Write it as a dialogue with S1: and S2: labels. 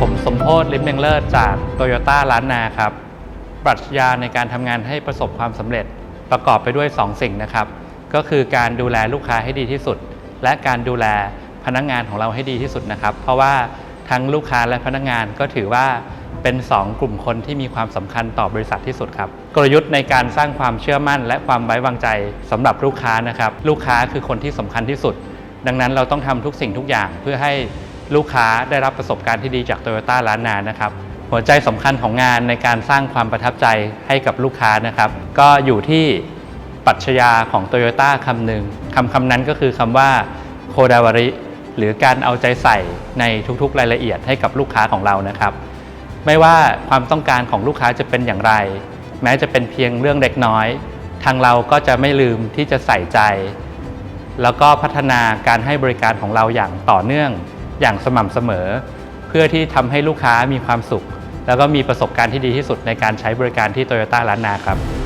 S1: พจน์ลิมเมงเลิศจากโตโยต้าล้านนาครับ ปรัชญาในการทำงานให้ประสบความสำเร็จประกอบไปด้วย 2สิ่งนะครับ ก็คือการดูแลลูกค้าให้ดีที่สุด และการดูแลพนักงานของเราให้ดีที่สุดนะครับ เพราะว่าทั้งลูกค้าและพนักงานก็ถือว่าเป็น 2 กลุ่มคนที่มีความสำคัญต่อบริษัทที่สุดครับ กลยุทธ์ในการสร้างความเชื่อมั่น และความไว้วางใจสำหรับลูกค้านะครับ ลูกค้าคือคนที่สำคัญที่สุด ดังนั้นเราต้องทำทุกสิ่งทุกอย่างเพื่อให้ ลูกค้าได้รับประสบการณ์ที่ดีจากโตโยต้าล้านนานะครับ หัวใจสำคัญของงานในการสร้างความประทับใจให้กับลูกค้านะครับ ก็อยู่ที่ปรัชญาของโตโยต้าคำหนึ่งคำคำนั้นก็คือคำว่าโคดาวาริหรือการเอาใจใส่ในทุกๆ รายละเอียดให้กับลูกค้าของเรานะครับ ไม่ว่าความต้องการของลูกค้าจะเป็นอย่างไร แม้จะเป็นเพียงเรื่องเล็กน้อย ทางเราก็จะไม่ลืมที่จะใส่ใจ แล้วก็พัฒนาการให้บริการของเราอย่างต่อเนื่อง อย่างสม่ำเสมอ เพื่อที่ทำให้ลูกค้ามีความสุข แล้วก็มีประสบการณ์ที่ดีที่สุดในการใช้บริการที่โตโยต้าล้านนาครับ